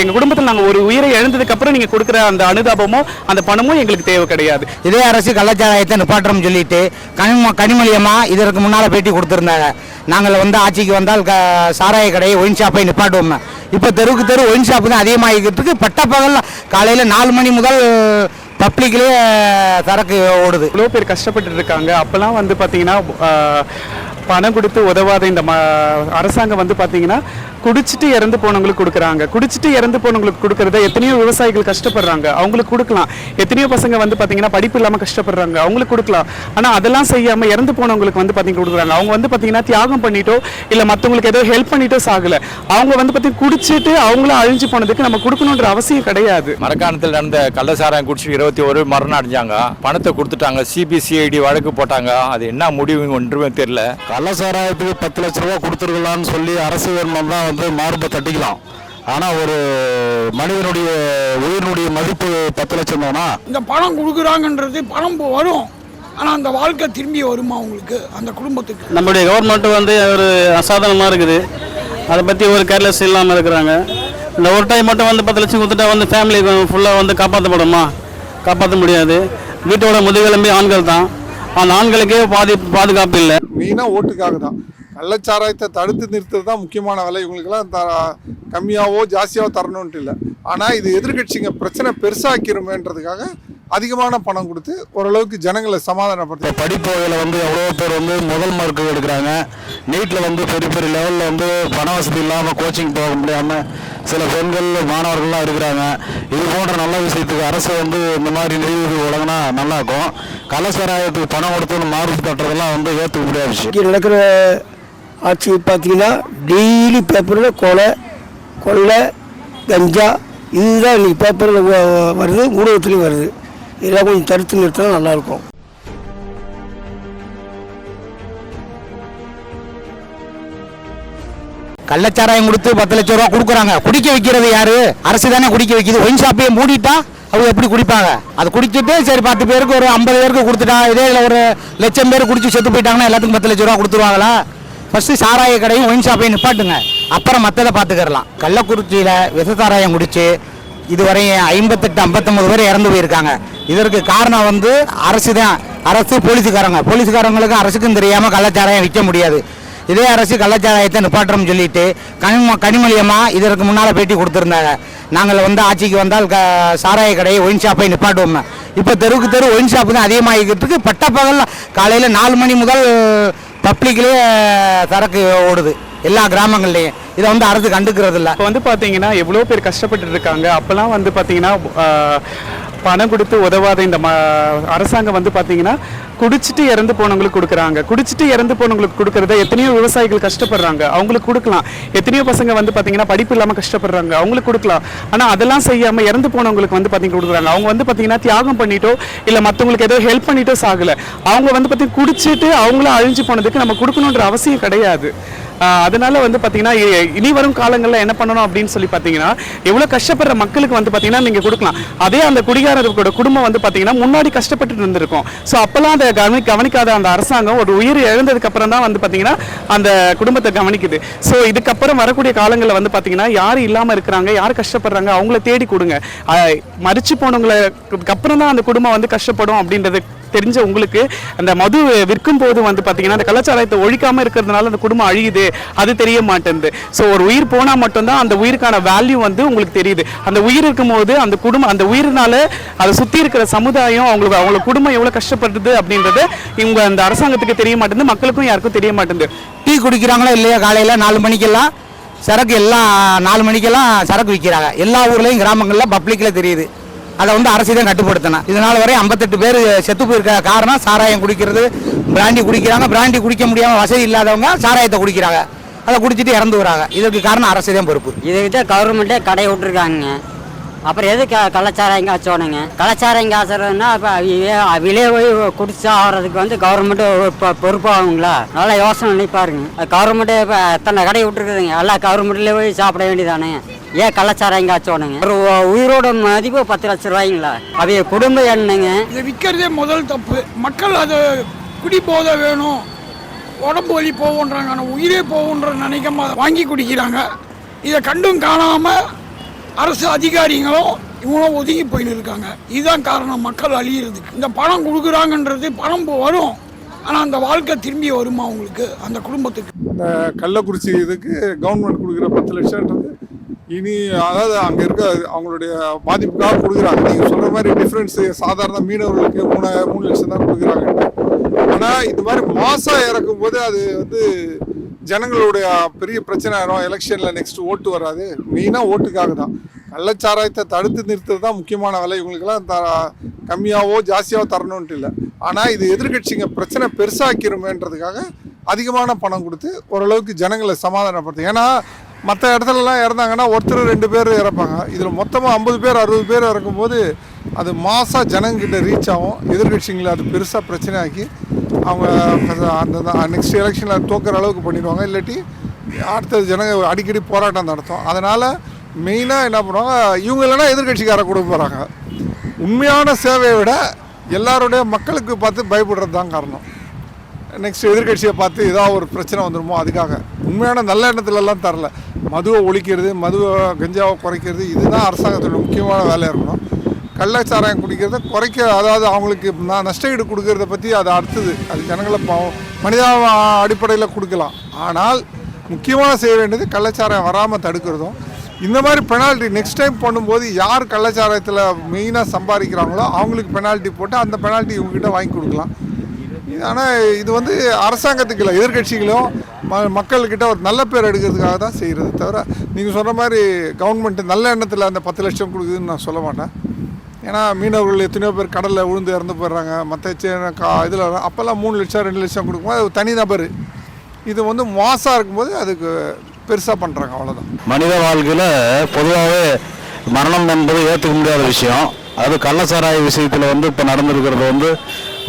எங்க குடும்பத்தில் நாங்க ஒரு உயிரை இழந்ததுக்கு அப்புறம் நீங்க கொடுக்குற அந்த அனுதாபமோ அந்த பணமோ எங்களுக்கு தேவை கிடையாது. இதே அரசு கள்ளச்சாராயத்தை நிப்பாட்டுறோம் சொல்லிட்டு கனிம கனிமொழியம்மா இதற்கு முன்னால் பேட்டி கொடுத்துருந்தாங்க. நாங்கள் வந்து ஆட்சிக்கு வந்தால் க சாராய கடையை ஒயின் ஷாப்பை நிப்பாட்டுவோம். இப்போ தெருவுக்கு தெரு ஒயின் ஷாப்பு தான் அதிகமாகிக்கிட்டு பட்டப்பகல் காலையில் நாலு மணி முதல் பப்ளிக்லேயே சரக்கு ஓடுது. இவ்வளோ பேர் கஷ்டப்பட்டு இருக்காங்க. அப்போல்லாம் வந்து பார்த்தீங்கன்னா பணம் கொடுத்து உதவாத இந்த ம அரசாங்கம் வந்து பார்த்தீங்கன்னா குடிச்சிட்டு இறந்து போனவங்களுக்கு கொடுக்குறாங்க. குடிச்சிட்டு இறந்து போனவங்களுக்கு கொடுக்கறத எத்தனையோ விவசாயிகள் கஷ்டப்படுறாங்க. அவங்களுக்கு கொடுக்கலாம். எத்தனையோ பசங்க வந்து பார்த்தீங்கன்னா படிப்பு இல்லாமல் கஷ்டப்படுறாங்க. அவங்களுக்கு கொடுக்கலாம். ஆனால் அதெல்லாம் செய்யாமல் இறந்து போனவங்களுக்கு வந்து பார்த்தீங்கன்னா கொடுக்குறாங்க. அவங்க வந்து பார்த்தீங்கன்னா தியாகம் பண்ணிட்டோ இல்லை மற்றவங்களுக்கு ஏதோ ஹெல்ப் பண்ணிட்டோ சாகலை. அவங்க வந்து பார்த்தீங்கன்னா குடிச்சிட்டு அவங்களும் அழிஞ்சு போனதுக்கு நம்ம கொடுக்கணுன்ற அவசியம் கிடையாது. மரக்காணத்தில் நடந்த கள்ளசாராயம் குடிச்சு இருபத்தி ஒரு மரணம் அடைஞ்சாங்க. பணத்தை கொடுத்துட்டாங்க. சிபிசிஐடி வழக்கு போட்டாங்க. அது என்ன முடிவு ஒன்றுமே தெரியல. கள்ளசாராயத்துக்கு பத்து லட்ச ரூபா கொடுத்துருக்கலாம்னு சொல்லி அரசு வருமானம் தான் வந்து மார்பை தட்டிக்கலாம். ஆனால் ஒரு மனிதனுடைய உயிரினுடைய மதிப்பு பத்து லட்சம் தானா? இந்த பணம் கொடுக்குறாங்கன்றது பணம் போ- வரும். ஆனால் அந்த வாழ்க்கை திரும்பி வருமா உங்களுக்கு? அந்த குடும்பத்துக்கு? நம்முடைய கவர்மெண்ட் வந்து ஒரு அசாதாரணமாக இருக்குது. அதை பற்றி ஒரு கேர்லெஸ் இல்லாமல் இருக்கிறாங்க. இந்த ஒரு டைம் மட்டும் வந்து பத்து லட்சம் கொடுத்துட்டா வந்து ஃபேமிலி ஃபுல்லாக வந்து காப்பாற்றப்படுமா காப்பாற்ற முடியாது. வீட்டோட முதுகெலும்பி ஆண்கள் தான் அந்த ஆண்களுக்கே பாதி பாதுகாப்பு இல்லை. மெயினாக ஓட்டுக்காக தான் கள்ளச்சாராயத்தை தடுத்து நிறுத்துறது தான் முக்கியமான வேலை. இவங்களுக்கெல்லாம் த கம்மியாவோ ஜாஸ்தியாவோ தரணுன்ட்டு இல்லை. ஆனால் இது எதிர்க்கட்சிங்க பிரச்சனை பெருசாக்கிருமேன்றதுக்காக அதிகமான பணம் கொடுத்து ஓரளவுக்கு ஜனங்களை சமாதானப்படுத்த படிப்பு வகையில் வந்து எவ்வளோ பேர் வந்து முதல் மார்க் எடுக்கிறாங்க. நீட்டில் வந்து பெரிய பெரிய லெவலில் வந்து பண வசதி இல்லாமல் கோச்சிங் போக முடியாமல் சில பெண்கள் மாணவர்கள்லாம் இருக்கிறாங்க. இது போன்ற நல்ல விஷயத்துக்கு அரசு வந்து இந்த மாதிரி நிதி வழங்கினா நல்லாயிருக்கும் கள்ளசாராயத்துக்கு பணம் கொடுத்து மார்க் தட்டுறதெல்லாம் வந்து ஏற்றுக்க முடியாத விஷயம். நடக்கிற ஆட்சி பார்த்தீங்கன்னா டெய்லி பேப்பரில் கொலை கொள்ளை கஞ்சா இதுதான் இன்னைக்கு பேப்பரில் வருது ஊடகத்துலேயும் வருது. இதெல்லாம் கொஞ்சம் தடுத்து நிறுத்தினா நல்லாயிருக்கும். கள்ளச்சாராயம் கொடுத்து பத்து லட்சம் ரூபா கொடுக்குறாங்க. குடிக்க வைக்கிறது யாரு? அரசு தானே குடிக்க வைக்குது. ஒயின் ஷாப்பையே மூடிட்டா? அவங்க எப்படி குடிப்பாங்க? அது குடிச்சிட்டு சரி பத்து பேருக்கு ஒரு ஐம்பது பேருக்கு கொடுத்துட்டா இதே ஒரு லட்சம் பேர் குடிச்சு செத்து போயிட்டாங்கன்னா எல்லாத்துக்கும் பத்து லட்ச ரூபா கொடுத்துருவாங்களா? ஃபர்ஸ்ட் சாராய கடையும் ஒயின் ஷாப்பையும் நிப்பாட்டுங்க. அப்புறம் மற்றதை பார்த்துக்கிறலாம். கள்ளக்குறிச்சியில் விசசாராயம் குடிச்சு இதுவரையும் ஐம்பத்தெட்டு ஐம்பத்தொம்பது பேர் இறந்து போயிருக்காங்க. இதற்கு காரணம் வந்து அரசு தான். அரசு போலீஸுக்காரங்க போலீஸுக்காரங்களுக்கு அரசுக்கும் தெரியாமல் கள்ளச்சாராயம் விற்க முடியாது. இதே அரசு கள்ளச்சாராயத்தை நிப்பாட்டுறோம் சொல்லிட்டு கனிம கனிமொழியம்மா இதற்கு முன்னால் பேட்டி கொடுத்துருந்தாங்க. நாங்கள் வந்து ஆட்சிக்கு வந்தால் க சாராய கடையை ஒயின் ஷாப்பை நிப்பாட்டுவோம் இப்போ தெருவுக்கு தெரு ஒயின் ஷாப்பு தான் அதிகமாகிக்கிட்டு இருக்கு. பட்டப்பகல் காலையில் நாலு மணி முதல் பப்ளிக்லேயே சரக்கு ஓடுது. எல்லா கிராமங்கள்லையும். இதை வந்து அரசு கண்டுக்கிறது இல்லை இப்போ வந்து பார்த்தீங்கன்னா எவ்வளோ பேர் கஷ்டப்பட்டு இருக்காங்க. அப்போல்லாம் வந்து பார்த்தீங்கன்னா பணம் கொடுத்து உதவாத இந்த அரசாங்கம் வந்து பார்த்தீங்கன்னா குடிச்சிட்டு இறந்து போனவங்களுக்கு கொடுக்குறாங்க. குடிச்சிட்டு இறந்து போனவங்களுக்கு கொடுக்கறத எத்தனையோ விவசாயிகள் கஷ்டப்படுறாங்க. அவங்களுக்கு கொடுக்கலாம். எத்தனையோ பசங்க வந்து பார்த்தீங்கன்னா படிப்பு இல்லாமல் கஷ்டப்படுறாங்க. அவங்களுக்கு கொடுக்கலாம். ஆனால் அதெல்லாம் செய்யாமல் இறந்து போனவங்களுக்கு வந்து பார்த்தீங்கன்னா கொடுக்குறாங்க. அவங்க வந்து பார்த்தீங்கன்னா தியாகம் பண்ணிட்டோ இல்லை மற்றவங்களுக்கு ஏதோ ஹெல்ப் பண்ணிட்டோ சாகலை. அவங்க வந்து பார்த்தீங்கன்னா குடிச்சிட்டு அவங்களும் அழிஞ்சு போனதுக்கு நம்ம கொடுக்கணுன்ற அவசியம் கிடையாது. அதனால வந்து பார்த்தீங்கன்னா இ- இனி வரும் காலங்களில் என்ன பண்ணணும் அப்படின்னு சொல்லி பார்த்தீங்கன்னா எவ்வளோ கஷ்டப்படுற மக்களுக்கு வந்து பார்த்தீங்கன்னா நீங்கள் கொடுக்கலாம். அதே அந்த குடிகாரர்களோட குடும்பம் வந்து பார்த்தீங்கன்னா முன்னாடி கஷ்டப்பட்டு இருந்திருக்கும். ஸோ அப்போல்லாம் அதை கவனி கவனிக்காத அந்த அரசாங்கம் ஒரு உயிர் இழந்ததுக்கு அப்புறம் தான் வந்து பார்த்தீங்கன்னா அந்த குடும்பத்தை கவனிக்குது. ஸோ இதுக்கப்புறம் வரக்கூடிய காலங்களில் வந்து பார்த்தீங்கன்னா யார் இல்லாமல் இருக்கிறாங்க யார் கஷ்டப்படுறாங்க அவங்கள தேடி கொடுங்க. மறிச்சு போனவங்களுக்கு அப்புறம் தான் அந்த குடும்பம் வந்து கஷ்டப்படும் அப்படின்றது தெரிஞ்ச உங்களுக்கு அந்த மது விற்கும் போது வந்து பார்த்தீங்கன்னா அந்த கலாச்சாரத்தை ஒழிக்காமல் இருக்கிறதுனால அந்த குடும்பம் அழியுது. அது தெரிய மாட்டேங்குது ஸோ ஒரு உயிர் போனால் மட்டும்தான் அந்த உயிருக்கான வேல்யூ வந்து உங்களுக்கு தெரியுது. அந்த உயிர் இருக்கும்போது அந்த குடும்பம் அந்த உயிரினால அதை சுற்றி இருக்கிற சமுதாயம் அவங்களுக்கு அவங்க குடும்பம் எவ்வளோ கஷ்டப்படுது அப்படின்றது இவங்க அந்த அரசாங்கத்துக்கு தெரிய மாட்டேங்குது மக்களுக்கும் யாருக்கும் தெரிய மாட்டேங்குது டீ குடிக்கிறாங்களோ இல்லையா காலையில்? நாலு மணிக்கெல்லாம் சரக்கு எல்லாம் நாலு மணிக்கெல்லாம் சரக்கு விற்கிறாங்க. எல்லா ஊர்லேயும் கிராமங்களில் பப்ளிக்கில் தெரியுது. அதை வந்து அரசு தான் கட்டுப்படுத்தணும் இதனால் வரை ஐம்பத்தெட்டு பேர் செத்து போயிருக்க காரணம் சாராயம் குடிக்கிறது பிராண்டி குடிக்கிறாங்க. பிராண்டி குடிக்க முடியாமல் வசதி இல்லாதவங்க சாராயத்தை குடிக்கிறாங்க. அதை குடிச்சிட்டு இறந்து வராங்க. இதற்கு காரணம் அரசு தான் பொறுப்பு. இதுக்கிட்ட கவர்மெண்ட்டே கடை விட்ருக்காங்க அப்புறம் எது க கலாச்சாரங்க வச்சோனுங்க கலாச்சாரங்க காய்ச்சறதுன்னா இப்போ வெளியே போய் குடிச்சா ஆகிறதுக்கு வந்து கவர்மெண்ட்டு இப்போ பொறுப்பாகுங்களா நல்லா யோசனை நினைப்பாருங்க கவர்மெண்ட்டே இப்போ எத்தனை கடை விட்டுருக்குதுங்க? எல்லாம் கவர்மெண்ட்லேயே போய் சாப்பிட வேண்டியதானே? ஏன் கலாச்சாரம் காய்ச்சோனுங்க ஒரு உயிரோட மதிப்பு பத்து லட்ச ரூபாய்ங்களா? அவைய குடும்பம் என்னங்க இதை விற்கிறதே முதல் தப்பு. மக்கள் அது குடி போதை வேணும். உடம்பு வலி போகுன்றாங்க ஆனால் உயிரே போகுன்ற நினைக்காம அதை வாங்கி குடிக்கிறாங்க. இதை கண்டும் காணாமல் அரசு அதிகாரிகளும் இவங்களும் ஒதுங்கி போயின்னு இருக்காங்க. இதுதான் காரணம். மக்கள் அழியிறதுக்கு. இந்த பணம் கொடுக்குறாங்கன்றது பணம் வரும். ஆனால் அந்த வாழ்க்கை திரும்பி வருமா அவங்களுக்கு அந்த குடும்பத்துக்கு. இந்த கள்ளக்குறிச்சி இதுக்கு கவர்மெண்ட் கொடுக்குற பத்து லட்சம்ன்றது இனி அதாவது அங்கே இருக்க அவங்களுடைய பாதிப்புக்காக கொடுக்குறாங்க. நீங்கள் சொல்கிற மாதிரி டிஃப்ரென்ஸு சாதாரண மீனவர்களுக்கு மூணு மூணு லட்சம் தான் கொடுக்குறாங்க. ஆனால் இது மாதிரி மாசாக இறக்கும் போது அது வந்து ஜனங்களுடைய பெரிய பிரச்சனை ஆயிரும். எலெக்ஷனில் நெக்ஸ்ட் ஓட்டு வராது. மெயினாக ஓட்டுக்காக தான். கள்ளச்சாராயத்தை தடுத்து நிறுத்துறது தான் முக்கியமான வேலை. இவங்களுக்கெல்லாம் த கம்மியாவோ ஜாஸ்தியாவோ தரணுன்ட்டு இல்லை. ஆனால் இது எதிர்கட்சிங்க பிரச்சனை பெருசாக்கிருமேன்றதுக்காக அதிகமான பணம் கொடுத்து ஓரளவுக்கு ஜனங்களை சமாதானப்படுத்து ஏன்னா மற்ற இடத்துலலாம் இறந்தாங்கன்னா ஒருத்தர் ரெண்டு பேர் இறப்பாங்க. இதில் மொத்தமாக ஐம்பது பேர் அறுபது பேர் இறக்கும்போது அது மாதம் ஜனங்கிட்ட ரீச் ஆகும். எதிர்கட்சிங்களை அது பெருசாக பிரச்சனையாக்கி அவங்க அந்த நெக்ஸ்ட் எலெக்ஷனில் தோக்கிற அளவுக்கு பண்ணிடுவாங்க. இல்லாட்டி அடுத்தது ஜனங்க அடிக்கடி போராட்டம் நடத்தும். அதனால் மெயினாக என்ன பண்ணுவாங்க இவங்க இல்லைன்னா எதிர்கட்சிக்கார கொடுக்க போகிறாங்க உண்மையான சேவையை விட எல்லாருடைய மக்களுக்கு பார்த்து பயப்படுறது தான் காரணம். நெக்ஸ்ட் எதிர்கட்சியை பார்த்து ஏதாவது ஒரு பிரச்சனை வந்துடுமோ அதுக்காக. உண்மையான நல்ல எண்ணத்துலலாம் தரல. மதுவை ஒழிக்கிறது மதுவை கஞ்சாவை குறைக்கிறது இதுதான் அரசாங்கத்தோட முக்கியமான வேலையாக இருக்கணும். கள்ளச்சாராயம் குடிக்கிறத குறைக்க அதாவது அவங்களுக்கு நான் நஷ்டஈடு கொடுக்கறத பற்றி அது அடுத்தது. அது ஜனங்களை பாவம் மனித அடிப்படையில் கொடுக்கலாம். ஆனால் முக்கியமாக செய்ய வேண்டியது கள்ளச்சாராயம் வராமல் தடுக்கிறதும். இந்த மாதிரி பெனால்ட்டி நெக்ஸ்ட் டைம் பண்ணும்போது யார் கள்ளச்சாராயத்தில் மெயினாக சம்பாதிக்கிறாங்களோ அவங்களுக்கு பெனால்ட்டி போட்டு அந்த பெனால்ட்டி இவங்ககிட்ட வாங்கி கொடுக்கலாம். ஆனால் இது வந்து அரசாங்கத்துக்கு இல்லை எதிர்கட்சிகளும் ம மக்கள்கிட்ட ஒரு நல்ல பேர் எடுக்கிறதுக்காக தான் செய்கிறது தவிர நீங்கள் சொன்ன மாதிரி கவர்மெண்ட் நல்ல எண்ணத்தில் அந்த பத்து லட்சம் கொடுக்குதுன்னு நான் சொல்ல மாட்டேன். ஏன்னா மீனவர்கள் எத்தனையோ பேர் கடலில் விழுந்து இறந்து போயிடுறாங்க. மற்ற கா இதில் அப்போல்லாம் மூணு லட்சம் ரெண்டு லட்சம் கொடுக்கும்போது அது தனி நபர். இது வந்து மாசாக இருக்கும்போது அதுக்கு பெருசாக பண்ணுறாங்க அவ்வளோதான் மனித வாழ்க்கையில் பொதுவாகவே மரணம் என்பது ஏற்றுக்க முடியாத விஷயம். அது கள்ளச்சாராய விஷயத்தில் வந்து இப்போ நடந்திருக்கிறது வந்து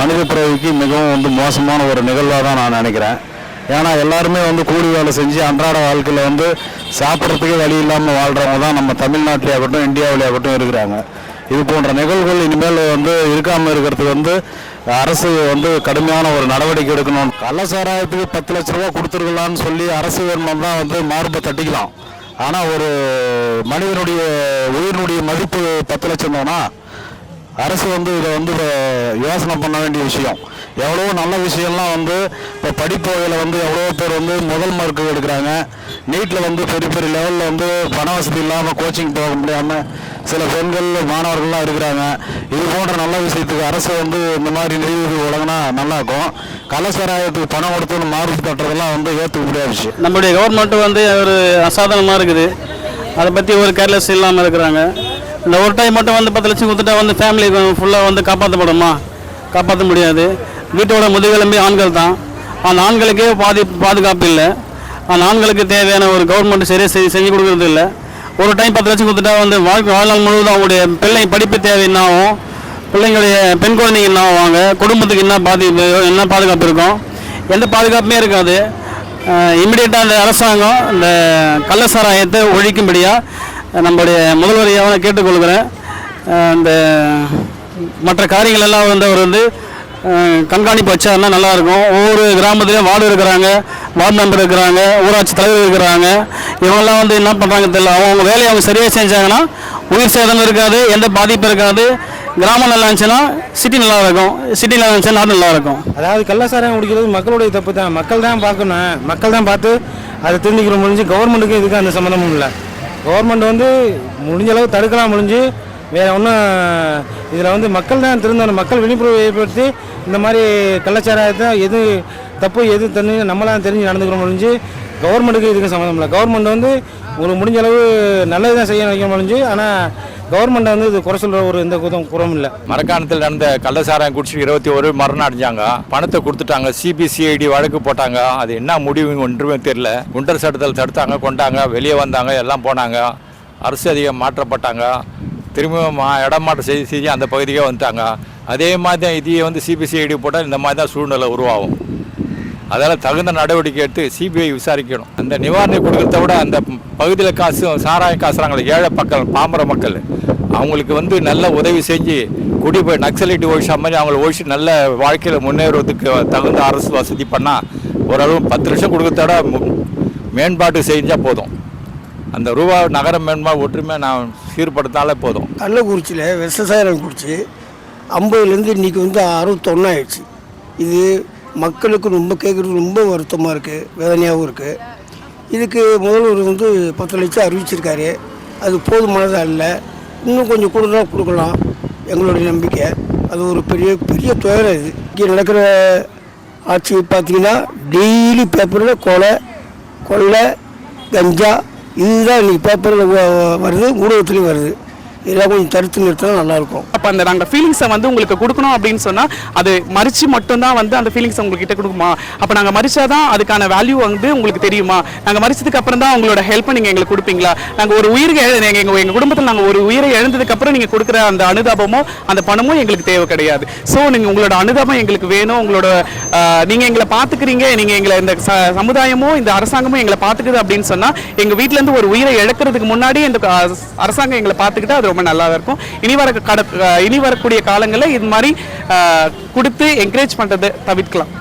மனித பிறவிக்கு மிகவும் வந்து மோசமான ஒரு நிகழ்வாக தான் நான் நினைக்கிறேன். ஏன்னா எல்லாருமே வந்து கூலி வேலை செஞ்சு அன்றாட வாழ்க்கையில் வந்து சாப்பிட்றதுக்கே வழி இல்லாமல் வாழ்கிறவங்க தான் நம்ம தமிழ்நாட்டிலே ஆகட்டும் இந்தியாவிலே ஆகட்டும் இருக்கிறாங்க. இது போன்ற நிகழ்வுகள் இனிமேல் வந்து இருக்காமல் இருக்கிறதுக்கு வந்து அரசு வந்து கடுமையான ஒரு நடவடிக்கை எடுக்கணும். கள்ளசாராயத்துக்கு பத்து லட்ச ரூபா கொடுத்துருக்கலாம்னு சொல்லி அரசு வேணும் தான் வந்து மார்பை தட்டிக்கலாம். ஆனால் ஒரு மனிதனுடைய உயிரினுடைய மதிப்பு பத்து லட்சம் தானா அரசு வந்து இதை வந்து யோசனை பண்ண வேண்டிய விஷயம். எவ்வளோ நல்ல விஷயம்லாம் வந்து இப்போ படிப்பு வகையில் வந்து எவ்வளோ பேர் வந்து முதல் மார்க் எடுக்கிறாங்க. நீட்டில் வந்து பெரிய பெரிய லெவலில் வந்து பண வசதி இல்லாமல் கோச்சிங் போக முடியாமல் சில பெண்கள் மாணவர்கள்லாம் இருக்கிறாங்க. இது போன்ற நல்ல விஷயத்துக்கு அரசு வந்து இந்த மாதிரி நிதி வழங்கினா நல்லாயிருக்கும் கலாச்சாரத்துக்கு பணம் கொடுத்து மார்க் தட்டுறதெல்லாம் வந்து ஏற்றுக்க முடியாத விஷயம். நம்முடைய கவர்மெண்ட் வந்து ஒரு அசாதாரணமாக இருக்குது. அதை பற்றி ஒரு கேர்லெஸ் இல்லாமல் இருக்கிறாங்க. இந்த ஒரு டைம் மட்டும் வந்து பத்து லட்சம் கொடுத்துட்டா வந்து ஃபேமிலி ஃபுல்லாக வந்து காப்பாற்றப்படுமா காப்பாற்ற முடியாது. வீட்டோட முதுகெலும்பே ஆண்கள் தான். அந்த ஆண்களுக்கே பாதி பாதுகாப்பு இல்லை. அந்த ஆண்களுக்கு தேவையான ஒரு கவர்மெண்ட் சரியாக செஞ்சு செஞ்சு கொடுக்குறது இல்லை. ஒரு டைம் பத்து லட்சம் கொடுத்துட்டா வந்து வாழ்க்கை வாழ்நாள் முழுவதும் அவங்களுடைய பிள்ளை படிப்பு தேவை என்ன ஆகும்? பிள்ளைங்களுடைய பெண் குழந்தைங்க என்ன ஆவாங்க? குடும்பத்துக்கு என்ன பாதிப்பு என்ன பாதுகாப்பு இருக்கும்? எந்த பாதுகாப்புமே இருக்காது. இமிடியேட்டாக அந்த அரசாங்கம் இந்த கள்ள சாராயத்தை ஒழிக்கும்படியாக நம்முடைய முதல்வரையாக கேட்டுக்கொள்கிறேன். இந்த மற்ற காரியங்கள் எல்லாம் வந்து அவர் வந்து கண்காணிப்பு வச்சாருன்னா நல்லாயிருக்கும். ஒவ்வொரு கிராமத்துலேயும் வார்டு இருக்கிறாங்க வார்டு மெம்பர் இருக்கிறாங்க ஊராட்சி தலைவர் இருக்கிறாங்க. இவங்கெல்லாம் வந்து என்ன பண்ணுறாங்க தெரியல. அவங்க வேலையை அவங்க சரியாக செஞ்சாங்கன்னா உயிர் சேதம் இருக்காது எந்த பாதிப்பும் இருக்காது. கிராமம் நல்லா இருந்துச்சுன்னா சிட்டி நல்லா இருக்கும் சிட்டி நல்லா இருந்துச்சுன்னா நாடு நல்லா இருக்கும் அதாவது கள்ளச்சாராயம் குடிக்கிறது மக்களுடைய தப்பு தான் மக்கள் தான் பார்க்கணும். மக்கள் தான் பார்த்து அதை தெரிஞ்சுக்கிற முடிஞ்சு கவர்மெண்ட்டுக்கு இதுக்கு அந்த சம்மந்தமும் இல்லை. கவர்மெண்ட் வந்து முடிஞ்ச அளவு தடுக்கலாம் முடிஞ்சு வேற ஒன்றும் இதில் வந்து மக்கள் தான் திருந்தணும். மக்கள் விழிப்புணர்வு ஏற்படுத்தி இந்த மாதிரி கள்ளச்சாராயத்தை எது தப்பு எது தெரிஞ்சு நம்மளாம் தெரிஞ்சு நடந்துக்கிற முடிஞ்சு கவர்மெண்ட்டுக்கு இதுக்கு சம்மந்தம் இல்லை. கவர்மெண்ட் வந்து ஒரு முடிஞ்ச அளவு நல்லது தான் செய்ய வைக்க முடிஞ்சு ஆனால் கவர்மெண்ட் வந்து இது குறை சொல்கிற ஒரு எந்த குதம் குறமும் இல்லை. மரக்காணத்தில் நடந்த கள்ளசாராயம் குடிச்சு இருபத்தி ஒரு மரணம் அடைஞ்சாங்க பணத்தை கொடுத்துட்டாங்க. சிபிசிஐடி வழக்கு போட்டாங்க. அது என்ன முடிவு ஒன்றுமே தெரியல. குண்டர் சட்டத்தில் தடுத்தாங்க கொண்டாங்க வெளியே வந்தாங்க எல்லாம் போனாங்க. அரசு அதிகம் மாற்றப்பட்டாங்க. திரும்பியும் மா இடம் மாற்றம் செய்து செஞ்சு அந்த பகுதிக்கே வந்துட்டாங்க. அதே மாதிரி தான் இதையே வந்து சிபிசிஐடி போட்டால் இந்த மாதிரி தான் சூழ்நிலை உருவாகும். அதெல்லாம் தகுந்த நடவடிக்கை எடுத்து சிபிஐ விசாரிக்கணும். அந்த நிவாரணம் கொடுக்கறத விட அந்த பகுதியில் காசு சாராயம் காசுறாங்களே ஏழை மக்கள் பாம்பர மக்கள். அவங்களுக்கு வந்து நல்ல உதவி செஞ்சு குடி போய் நக்சலைட்டு ஒழிச்சா மாதிரி அவங்கள ஒழிச்சு நல்ல வாழ்க்கையில் முன்னேறுவதுக்கு தகுந்த அரசு வசதி பண்ணால் ஓரளவு பத்து லட்சம் கொடுக்கறத விட மேம்பாட்டு செஞ்சால் போதும். அந்த ரூபா நகர மேன்மை ஒற்றுமை நான் சீர்படுத்தாலே போதும். கள்ளக்குறிச்சியில் விவசாயம் குறித்து ஐம்பதுலேருந்து இன்றைக்கி வந்து அறுபத்தொன்னாயிடுச்சு இது மக்களுக்கு ரொம்ப கேட்குறது ரொம்ப வருத்தமாக இருக்குது வேதனையாகவும் இருக்குது இதுக்கு முதல்வர் வந்து பத்து லட்சம் அறிவிச்சிருக்காரு. அது போதுமானதாக இல்லை. இன்னும் கொஞ்சம் கூடுதலாக கொடுக்கலாம். எங்களுடைய நம்பிக்கை. அது ஒரு பெரிய பெரிய துயரம் இது. இங்கே நடக்கிற ஆட்சி பார்த்தீங்கன்னா டெய்லி பேப்பரில் கொலை கொள்ளை கஞ்சா இதுதான் இன்னைக்கு பேப்பரில் வருது ஊடகத்துலேயும் வருது. இதெல்லாம் கொஞ்சம் தடுத்து நிறுத்தினா நல்லாயிருக்கும். அப்போ அந்த நாங்கள் ஃபீலிங்ஸை வந்து உங்களுக்கு கொடுக்கணும் அப்படின்னு சொன்னால் அது மறித்து மட்டும்தான் வந்து அந்த ஃபீலிங்ஸை உங்கள்கிட்ட கொடுக்குமா? அப்போ நாங்கள் மறிச்சாதான் அதுக்கான வேல்யூ வந்து உங்களுக்கு தெரியுமா? நாங்கள் மறிச்சதுக்கு அப்புறம் தான் உங்களோட ஹெல்ப்பை நீங்கள் எங்களுக்கு கொடுப்பீங்களா? நாங்கள் ஒரு உயிருக்கு எங்கள் எங்கள் எங்கள் குடும்பத்தில் நாங்கள் ஒரு உயிரை எழுந்ததுக்கப்புறம் நீங்கள் கொடுக்குற அந்த அனுதாபமோ அந்த பணமோ எங்களுக்கு தேவை கிடையாது. ஸோ நீங்கள் உங்களோட அனுதாபம் எங்களுக்கு வேணும். உங்களோட நீங்கள் எங்களை பார்த்துக்கிறீங்க. நீங்கள் எங்களை இந்த ச சமுதாயமோ இந்த அரசாங்கமோ எங்களை பார்த்துக்குது அப்படின்னு சொன்னால் எங்கள் வீட்டிலேருந்து ஒரு உயிரை இழக்கிறதுக்கு முன்னாடி இந்த அரசாங்கம் எங்களை பார்த்துக்கிட்டா அது ரொம்ப நல்லா இருக்கும். இனி வர கட இனி வரக்கூடிய காலங்களில் இது மாதிரி கொடுத்து என்கரேஜ் பண்ணுறதை தவிர்க்கலாம்.